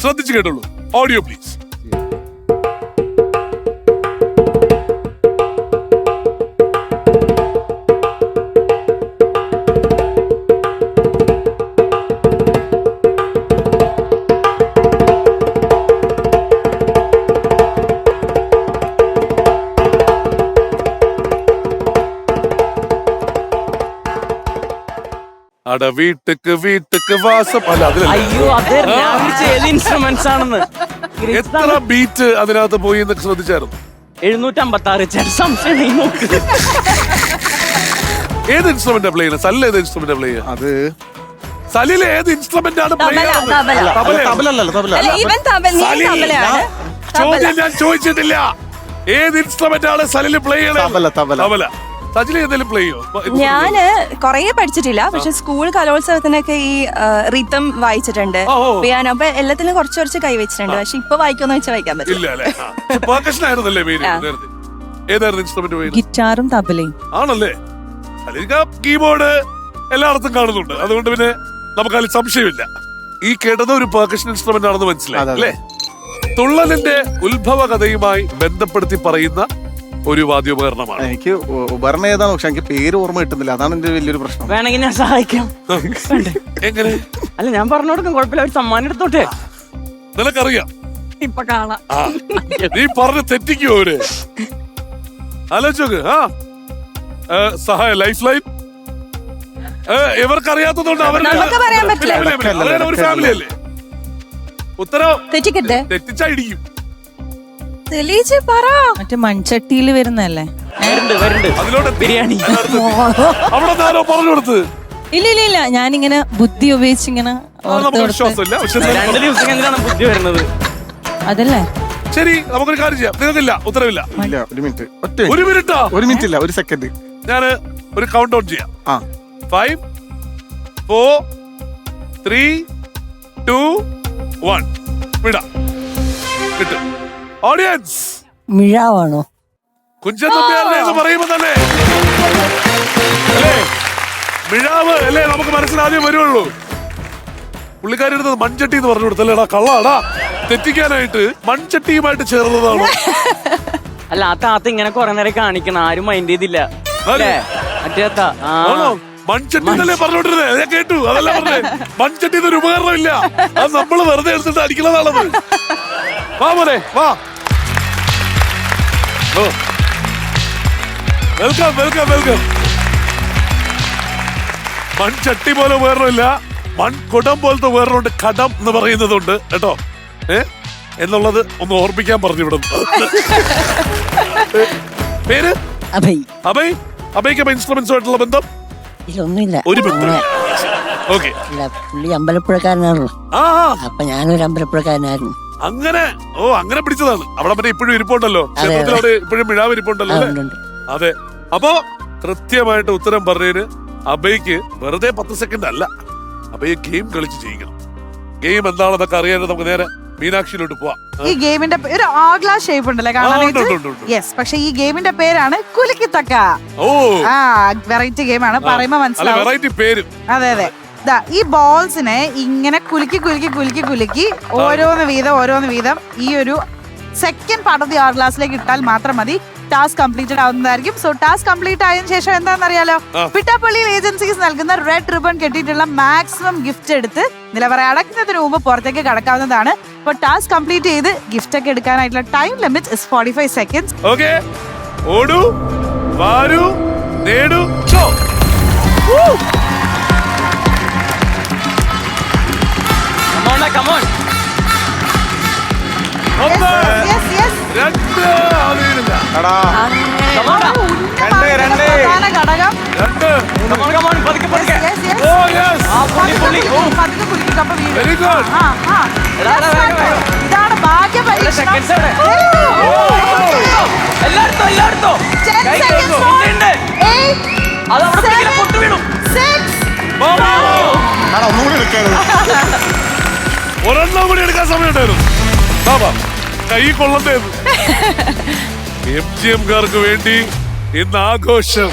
ശ്രദ്ധിച്ചു കേട്ടുള്ളൂ audio please അട വീട്ടുക്ക് വീട്ടുക്ക് വാസം. അല്ല അതിലല്ല. അയ്യോ അതല്ല. ഞാൻ വിളിച്ച ഏത് ഇൻസ്ട്രുമെന്റ്സ് ആണെന്ന്. എത്ര ബീറ്റ് അതിനകത്ത് പോയി എന്നൊക്കെ ശ്രദ്ധിച്ചായിരുന്നു? എഴുന്നൂറ്റമ്പത്തി ആറ് സംശയം നോക്ക്. ഏത് ഇൻസ്ട്രുമെന്റ് പ്ലേ ചെയ്യുന്നത്? സല്ല ഏത് ഇൻസ്ട്രുമെന്റ് പ്ലേ ചെയ്യുക? അത് സലിൽ ഏത് ഇൻസ്ട്രുമെന്റ് ആണ് പ്ലേ തബല, തബല. ചെയ്യുന്നത് തബലയോ? തബലല്ലല്ലോ തബല. അല്ല ഇവൻ തബല നീ തബലയാണ്. ചോദ്യം ഞാൻ ചോദിച്ചിട്ടില്ല. ഏത് ഇൻസ്ട്രുമെന്റ് ആണ് സലിൽ പ്ലേ ചെയ്യണത്? തബല, തബല. തബല. സജിൽ പ്ലേ ചെയ്യോ? ഞാൻ കൊറേ പഠിച്ചിട്ടില്ല പക്ഷെ സ്കൂൾ കലോത്സവത്തിനൊക്കെ ഈ റിതം വായിച്ചിട്ടുണ്ട്. പിയാനോ അപ്പൊ എല്ലാത്തിനും കുറച്ച് കുറച്ച് കൈവച്ചിട്ടുണ്ട് പക്ഷെ ഇപ്പൊ വായിക്കുമെന്ന് വെച്ചാൽ വായിക്കാൻ പറ്റില്ല. ഗിറ്റാറും തബലയും. ആണല്ലേ? കീബോർഡ് എല്ലായിടത്തും കാണുന്നുണ്ട്. അതുകൊണ്ട് പിന്നെ നമുക്ക് അതിൽ സംശയമില്ല. ഈ കേട്ടത് ഒരു പെർക്കഷൻ ഇൻസ്ട്രുമെന്റ് ആണെന്ന് മനസ്സിലായി. അല്ലേ? തുള്ളലിന്റെ ഉത്ഭവ കഥയുമായി ബന്ധപ്പെടുത്തി പറയുന്ന ഒരു വാദ്യോപകരണമാണ്. എനിക്ക് ഉപകരണം ഏതാണ് പക്ഷെ എനിക്ക് പേര് ഓർമ്മ കിട്ടുന്നില്ല. അതാണ് എന്റെ വലിയൊരു പ്രശ്നം. വേണമെങ്കിൽ ഞാൻ സഹായിക്കാം? എങ്ങനെ? അല്ല ഞാൻ പറഞ്ഞു കൊടുക്കും കുഴപ്പമില്ല ഒരു സമ്മാനം എടുത്തോട്ടെ. നിനക്കറിയാം. ഇപ്പൊ കാണാം. നീ പറഞ്ഞ് തെറ്റിക്കോ അവർ? ആലോചിച്ചോക്ക് ആ. സഹായ ലൈഫ് ലൈൻ ഇവർക്കറിയാത്തതുകൊണ്ട് അവർ പറയാൻ പറ്റില്ല. ഒരു ഫാമിലി അല്ലേ? ഉത്തരവ് തെറ്റിക്കട്ടെ തെറ്റിച്ചാ ഇടിക്കും. തെളിയിച്ച് പറ. മറ്റേ മൺചട്ടിയിൽ വരുന്നല്ലേ അതിലോട്ട് ബിരിയാണി. അവിടെ നിന്നാരോ പറഞ്ഞു കൊടുത്ത്. ഇല്ല ഇല്ല ഇല്ല. ഞാനിങ്ങനെ ബുദ്ധി ഉപയോഗിച്ച് ഇങ്ങനെ അത് ഓർത്ത് നമുക്ക് കൊടുത്ത് വിശ്വാസമില്ല. പക്ഷെ രണ്ട് ദിവസം എന്തിനാണ് ബുദ്ധി വരുന്നത്. അതല്ലേ? ശരി നമുക്കൊരു കാര്യം ചെയ്യാം. നിങ്ങൾക്കില്ല ഉത്തരവില്ല. ഇല്ല ഒരു മിനിറ്റ്. ഒറ്റ ഒരു minute. മിനിറ്റാ? ഒരു മിനിറ്റ് ഇല്ല ഒരു സെക്കൻഡ്. ഞാൻ ഒരു കൗണ്ട് ഔട്ട് ചെയ്യാം. ആ. Five four three two one വിടാം. കിട്ടും. ഓഡിയൻസ് മിഴാവാണോ? കുഞ്ചൻ നമ്പ്യാരുടെ എന്ന് പറയുമ്പോ തന്നെ. അല്ലേ? മിഴാവ് അല്ലേ? നമുക്ക് മനസ്സിലാദ്യം വരുള്ളൂ. പുള്ളിക്കാരി എടുത്തത് മൺചട്ടി എന്ന് പറഞ്ഞു കൊടുത്തല്ലേടാ കള്ളാടാ. തെറ്റിക്കാനായിട്ട് മൺചട്ടിയുമായിട്ട് ചേർന്നതാണ്. അല്ല ആ താത്ത ഇങ്ങനെ കുറെ നേരം കാണിക്കണം. ആരും മൈൻഡ് ചെയ്തില്ല. അല്ലേ? മറ്റേ താത്ത ആ. ആണോ? മൺചട്ടി എന്നല്ലേ പറഞ്ഞോണ്ടിരുന്നേ ഞാൻ കേട്ടു. അതല്ല പറഞ്ഞേ. മൺചട്ടി എന്നൊരു ഉപകരണം ഇല്ല അത് നമ്മൾ വെറുതെ എടുത്തിട്ട് അടിക്കുന്നതാണത്. വാ. മോനെ വാ വെൽക്കം വെൽക്കം വെൽക്കം മൺചട്ടി പോലെ വേറൊന്നുമില്ല. മൺകുടം പോലത്തെ വേറൊരുണ്ട് കടം എന്ന് പറയുന്നതുണ്ട് കേട്ടോ. ഏ? എന്നുള്ളത് ഒന്ന് ഓർമ്മിക്കാൻ പറഞ്ഞു വിടും. പേര്? അഭയ്. അഭയ്? അഭയ്ക്ക് ഇൻസ്ട്രുമെന്റ്സുമായിട്ടുള്ള ബന്ധം? ഇതൊന്നുമില്ല ഒരു ബന്ധം. ഓക്കെ പുള്ളി അമ്പലപ്പുഴക്കാരനാണല്ലോ. അപ്പൊ ഞാനൊരു അമ്പലപ്പുഴക്കാരനായിരുന്നു. അങ്ങനെ ഓ അങ്ങനെ പിടിച്ചതാണ്. അവിടെ മറ്റേ ഇപ്പോഴും ഇരിപ്പുണ്ടല്ലോ. ക്ഷേത്രത്തിൽ അവിടെ ഇപ്പോഴും മിഴാവ് ഇരിപ്പുണ്ടല്ലോ അല്ലേ. അതെ. അപ്പോ കൃത്യമായിട്ട് ഉത്തരം പറഞ്ഞതിന് അബയ്ക്ക് വെറുതെ പത്ത് സെക്കൻഡ് അല്ല. അബയ്യ ഗെയിം കളിച്ച് ചെയ്യിക്കണം ഗെയിം എന്താണെന്നൊക്കെ അറിയാൻ നമുക്ക് നേരെ മീനാക്ഷിയിലോട്ട് പോവാം. ഈ ഗെയിമിന്റെ ഒരു ആഗ്ലാ ഷേപ്പ് ഉണ്ടല്ലേ കാണാനായിട്ട്. യെസ് പക്ഷെ ഈ ഗെയിമിന്റെ പേരാണ് കുലുക്കിത്തക്ക. ഓ. ആ വെറൈറ്റി ഗെയിമാണ് പറയുമ്പോ മനസ്സിലാവും. വെറൈറ്റി പേര്. അതെ. അതെ. ഈ ബോൾസിനെ ഇങ്ങനെ കുലുക്കി കുലുക്കി കുലുക്കി കുലുക്കി ഓരോന്ന് വീതം ഓരോന്ന് വീതം ഈ ഒരു second part of the R ഗ്ലാസ്സിലേക്ക് ഇട്ടാൽ മാത്രം മതി. ടാസ്ക് കംപ്ലീറ്റഡ് ആവുന്നതായിരിക്കും. സോ ടാസ്ക് കംപ്ലീറ്റ് ആയതിനു ശേഷം എന്താണെന്നറിയാലോ? അറിയാലോ പിട്ടാപ്പള്ളിയിൽ ഏജൻസീസ് നൽകുന്ന റെഡ് റിബൺ കെട്ടിയിട്ടുള്ള മാക്സിമം ഗിഫ്റ്റ് എടുത്ത് നിലവറ അടയ്ക്കുന്നതിന് മുമ്പ് പുറത്തേക്ക് കടക്കാവുന്നതാണ്. അപ്പോൾ ടാസ്ക് കംപ്ലീറ്റ് ചെയ്ത് ഗിഫ്റ്റ് ഒക്കെ എടുക്കാനായിട്ടുള്ള time limit is forty five seconds okay ഓടൂ വാരൂ നേടൂ ഇതാണ് ഭാഗ്യ. എല്ലായിടത്തും എല്ലായിടത്തും. അത് അവിടെ seven, പിടിക്കില്ല, പൊട്ട് വീണു. six. എടാ ഒന്നുകൂടി എടുക്കാറ് ഒരെണ്ണം കൂടി എടുക്കാൻ സമയം ഉണ്ടായിരുന്നു കൈ കൊള്ളണ്ടേന്ന് എം ജി എംകാർക്ക് വേണ്ടി ഇന്ന് ആഘോഷം.